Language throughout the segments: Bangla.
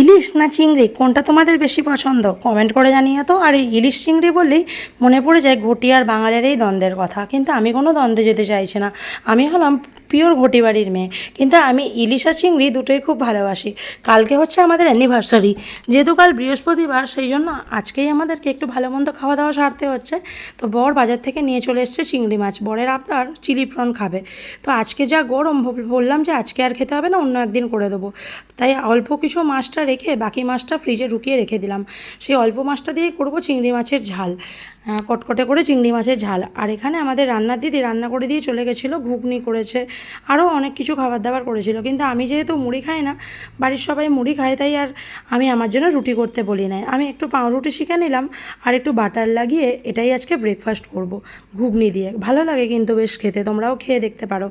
ইলিশ না চিংড়ি? কোনটা তোমাদের বেশি পছন্দ? কমেন্ট করে জানিয়ে তো। আর ইলিশ চিংড়ি বললেই মনে পড়ে যায় ঘটি আর বাঙালির এই দ্বন্দ্বের কথা। কিন্তু আমি কোনো দ্বন্দ্বে যেতে চাইছি না। আমি হলাম পিওর ঘটি বাড়ির মেয়ে। কিন্তু আমি ইলিশ আর চিংড়ি দুটোই খুব ভালোবাসি। কালকে হচ্ছে আমাদের অ্যানিভার্সারি যেহেতু কাল বৃহস্পতিবার, সেই জন্য আজকেই আমাদেরকে একটু ভালো মন্দ খাওয়া দাওয়া সারতে হচ্ছে। তো বর বাজার থেকে নিয়ে চলে এসছে চিংড়ি মাছ। বরের আপনার চিলি প্রন খাবে। তো আজকে যা গরম বললাম যে আজকে আর খেতে হবে না, অন্য একদিন করে দেবো। তাই অল্প কিছু মাছটা রেখে বাকি মাছটা ফ্রিজে ঢুকিয়ে রেখে দিলাম। সেই অল্প মাছটা দিয়ে করব চিংড়ি মাছের ঝাল কটকটে করে চিংড়ি মাছের ঝাল। আর এখানে আমাদের রান্নার দিদি রান্না করে দিয়ে চলে গেছিল, ঘুগনি করেছে, আরও অনেক কিছু খাবার দাবার করেছিল। কিন্তু আমি যেহেতু মুড়ি খাই না, বাড়ির সবাই মুড়ি খায়, তাই আর আমি আমার জন্য রুটি করতে বলি নাই। আমি একটু পাউরুটি শিখে নিলাম আর একটু বাটার লাগিয়ে এটাই আজকে ব্রেকফাস্ট করব, ঘুগনি দিয়ে। ভালো লাগে কিন্তু বেশ খেতে, তোমরাও খেয়ে দেখতে পারো।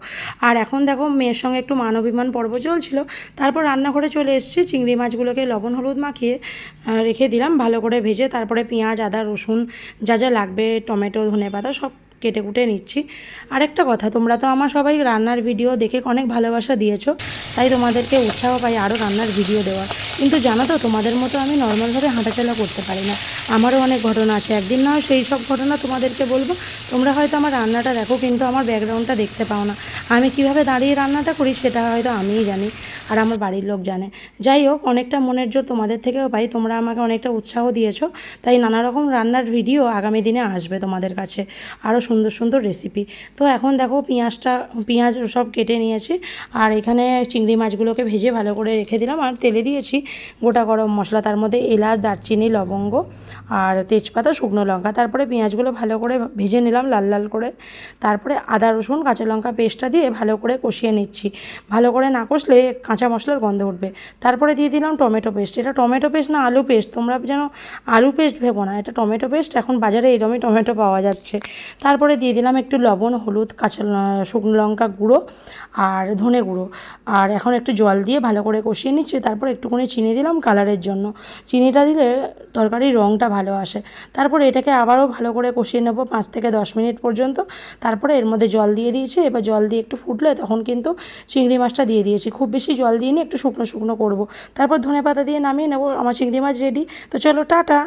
আর এখন দেখো মেয়ের সঙ্গে একটু মান অভিমান পর্ব চলছিল, তারপর রান্নাঘরে চলে এসেছি, চিংড়ি মাছগুলোকে লবণ, হলুদ মাখিয়ে রেখে দিলাম। ভালো করে ভেজে তারপরে পেঁয়াজ, আদা, রসুন যা যা লাগবে, টমেটো ধনে পাতা সব কেটে কুটে নিচ্ছি। আরেকটা কথা, তোমরা তো আমার সবাই রান্নার ভিডিও দেখে অনেক ভালোবাসা দিয়েছ, তাই তোমাদেরকে উৎসাহ পাই আরও রান্নার ভিডিও দেওয়ার। কিন্তু জানো তো, তোমাদের মতো আমি নর্মালভাবে হাঁটাচলা করতে পারি না। আমারও অনেক ঘটনা আছে, একদিন না সেই সব ঘটনা তোমাদেরকে বলব। তোমরা হয়তো আমার রান্নাটা দেখো, কিন্তু আমার ব্যাকগ্রাউন্ডটা দেখতে পাও না। আমি কীভাবে দাঁড়িয়ে রান্নাটা করি সেটা হয়তো আমিই জানি, আর আমার বাড়ির লোক জানে। যাই হোক, অনেকটা মনের জোর তোমাদের থেকেও পাই, তোমরা আমাকে অনেকটা উৎসাহ দিয়েছ, তাই নানা রকম রান্নার ভিডিও আগামী দিনে আসবে তোমাদের কাছে। আরও সুন্দর সুন্দর রেসিপি তো এখন দেখো পেঁয়াজটা, পেঁয়াজ সব কেটে নিয়েছি। আর এখানে চিংড়ি মাছগুলোকে ভেজে ভালো করে রেখে দিলাম। আর তেলে দিয়েছি গোটা গরম মশলা, তার মধ্যে এলাচ, দারচিনি, লবঙ্গ আর তেজপাতা, শুকনো লঙ্কা। তারপরে পেঁয়াজগুলো ভালো করে ভেজে নিলাম লাল লাল করে। তারপরে আদা, রসুন, কাঁচা লঙ্কা পেস্টটা দিয়ে ভালো করে কষিয়ে নিচ্ছি। ভালো করে না কষলে কাঁচা মশলার গন্ধ উঠবে। তারপরে দিয়ে দিলাম টমেটো পেস্ট। এটা টমেটো পেস্ট না আলু পেস্ট। তোমরা যেন আলু পেস্ট ভেবো না। এটা টমেটো পেস্ট। এখন বাজারে এরমই টমেটো পাওয়া যাচ্ছে। তারপরে দিয়ে দিলাম একটু লবণ, হলুদ, কাঁচা শুকনো লঙ্কা গুঁড়ো আর ধনে গুঁড়ো। আর এখন একটু জল দিয়ে ভালো করে কষিয়ে নিচ্ছি, তারপর একটুখানি চিনি দিলাম কালারের জন্য। চিনিটা দিলে তরকারির রঙটা ভালো আসে। তারপরে এটাকে আবারও ভালো করে কষিয়ে নেব পাঁচ থেকে দশ মিনিট পর্যন্ত। তারপরে এর মধ্যে জল দিয়ে দিয়েছি, এবার জল দিয়ে একটু ফুটলে তখন কিন্তু চিংড়ি মাছটা দিয়ে দিয়েছি। খুব বেশি জল দিয়ে নিয়ে একটু শুকনো শুকনো করব। তারপর ধনে পাতা দিয়ে নামিয়ে নেব, আমার চিংড়ি মাছ রেডি তো চলো, টাটা!